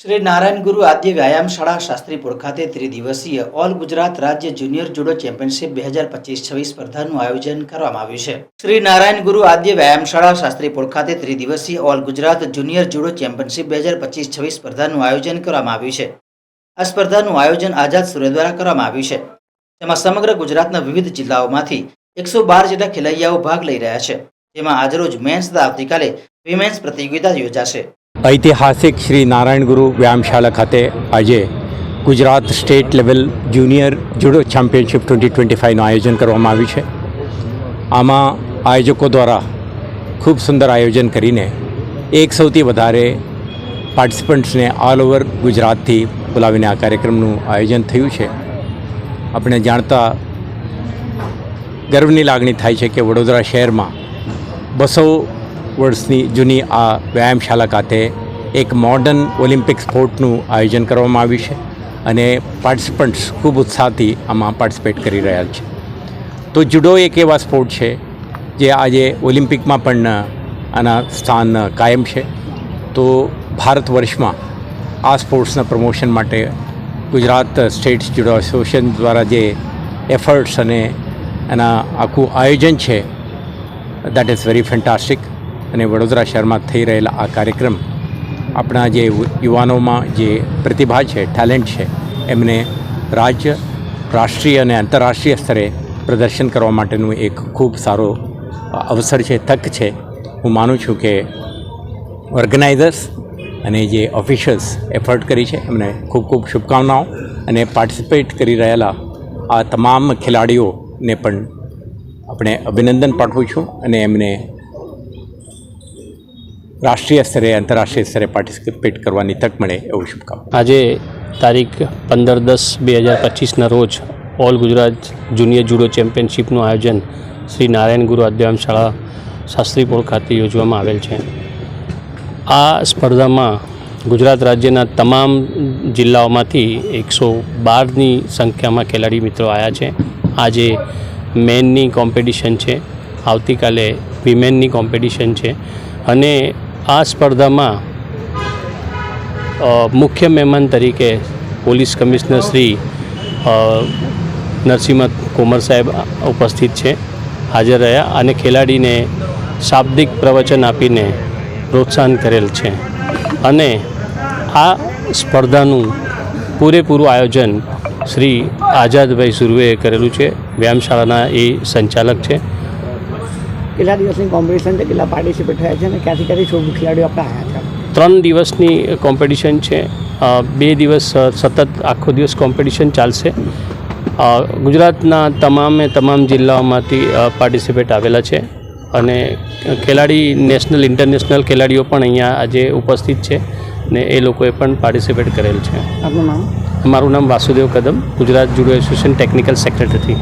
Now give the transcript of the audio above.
શ્રી નારાયણ ગુરુ આદ્ય વ્યાયામ શાળા શાસ્ત્રીપુર ખાતે ત્રિદિવસીય ઓલ ગુજરાત રાજ્ય જુનિયર જુડો ચેમ્પિયનશિપ બે હજાર પચીસ છવ્વીસ સ્પર્ધાનું આયોજન કરવામાં આવ્યું છે. શ્રી નારાયણ ગુરુ આદ્ય વ્યાયામ શાળા શાસ્ત્રીપુર ખાતે ત્રિદિવસીય all Gujarat junior judo championship બે હજાર પચીસ છવ્વીસ સ્પર્ધાનું આયોજન કરવામાં આવ્યું છે. આ સ્પર્ધાનું આયોજન આઝાદ સૂર્ય દ્વારા કરવામાં આવ્યું છે. તેમાં સમગ્ર ગુજરાતના વિવિધ જિલ્લાઓમાંથી એકસો બાર જેટલા ખેલૈયાઓ ભાગ લઈ રહ્યા છે. જેમાં આજરોજ મેન્સ તથા આવતીકાલે વિમેન્સ પ્રતિયોગિતા યોજાશે. ઐતિહાસિક શ્રી નારાયણ ગુરુ વ્યાયામશાળા ખાતે આજે Gujarat state level junior judo championship twenty twenty ફાઇવનું આયોજન કરવામાં આવ્યું છે. આમાં આયોજકો દ્વારા ખૂબ સુંદર આયોજન કરીને એક સૌથી વધારે પાર્ટિસિપન્ટ્સને ઓલ ઓવર ગુજરાતથી બોલાવીને આ કાર્યક્રમનું આયોજન થયું છે. આપણે જાણતા ગર્વની લાગણી થાય છે કે વડોદરા શહેરમાં બસો વર્ષની જૂની આ વ્યાયામશાળા ખાતે એક મોડર્ન ઓલિમ્પિક સ્પોર્ટનું આયોજન કરવામાં આવ્યું છે અને પાર્ટિસિપન્ટ્સ ખૂબ ઉત્સાહથી આમાં પાર્ટિસિપેટ કરી રહ્યા છે. તો જુડો એક એવા સ્પોર્ટ છે જે આજે ઓલિમ્પિકમાં પણ આના સ્થાન કાયમ છે. તો ભારત વર્ષમાં આ સ્પોર્ટ્સના પ્રમોશન માટે ગુજરાત સ્ટેટ જુડો એસોસિએશન દ્વારા જે એફર્ટ્સ અને એના આખું આયોજન છે દેટ ઇઝ વેરી ફેન્ટાસ્ટિક અને વડોદરા શહેરમાં થઈ રહેલા આ કાર્યક્રમ આપણા જે યુવાનોમાં જે પ્રતિભા છે, ટેલેન્ટ છે, એમને રાજ્ય, રાષ્ટ્રીય અને આંતરરાષ્ટ્રીય સ્તરે પ્રદર્શન કરવા માટેનું એક ખૂબ સારો અવસર છે, તક છે. હું માનું છું કે ઓર્ગેનાઇઝર્સ અને જે ઓફિશિયલ્સ એફર્ટ કરી છે, એમને ખૂબ ખૂબ શુભકામનાઓ અને પાર્ટિસિપેટ કરી રહેલા આ તમામ ખેલાડીઓને પણ આપણે અભિનંદન પાઠવું છું અને એમને રાષ્ટ્રીય સ્તરે, આંતરરાષ્ટ્રીય સ્તરે પાર્ટિસિપેટ કરવાની તક મળે એવું શુભકામના. આજે તારીખ પંદર દસ બે હજાર પચીસના રોજ ઓલ ગુજરાત જુનિયર જુડો ચેમ્પિયનશિપનું આયોજન શ્રી નારાયણ ગુરુ અધ્યાયમ શાળા શાસ્ત્રીપોળ ખાતે યોજવામાં આવેલ છે. આ સ્પર્ધામાં ગુજરાત રાજ્યના તમામ જિલ્લાઓમાંથી એકસો બારની સંખ્યામાં ખેલાડી મિત્રો આવ્યા છે. આજે મેનની કોમ્પિટિશન છે. આવતીકાલે વિમેનની કોમ્પિટિશન છે. અને આ સ્પર્ધામાં મુખ્ય મહેમાન તરીકે પોલીસ કમિશનર શ્રી નરસિંહ કોમર સાહેબ ઉપસ્થિત છે, હાજર રહ્યા અને ખેલાડીને શાબ્દિક પ્રવચન આપીને પ્રોત્સાહન કરેલ છે. અને આ સ્પર્ધાનું પૂરેપૂરું આયોજન શ્રી આઝાદભાઈ સુરવેએ કરેલું છે. વ્યાયામશાળાના એ સંચાલક છે. કેટલા દિવસની કોમ્પિટિશન છે કેટલા પાર્ટિસિપેટ થયા છે અને ક્યાંથી ક્યાંથી ખેલાડીઓ આપણે આવ્યા છે. ત્રણ દિવસની કોમ્પિટિશન છે. બે દિવસ સતત આખો દિવસ કોમ્પિટિશન ચાલશે. ગુજરાતના તમામે તમામ જિલ્લાઓમાંથી પાર્ટિસિપેટ આવેલા છે. અને ખેલાડી નેશનલ ઇન્ટરનેશનલ ખેલાડીઓ પણ અહીંયા આજે ઉપસ્થિત છે ને એ લોકોએ પણ પાર્ટિસિપેટ કરેલ છે. મારું નામ Vasudev Kadam Gujarat judo association technical secretary.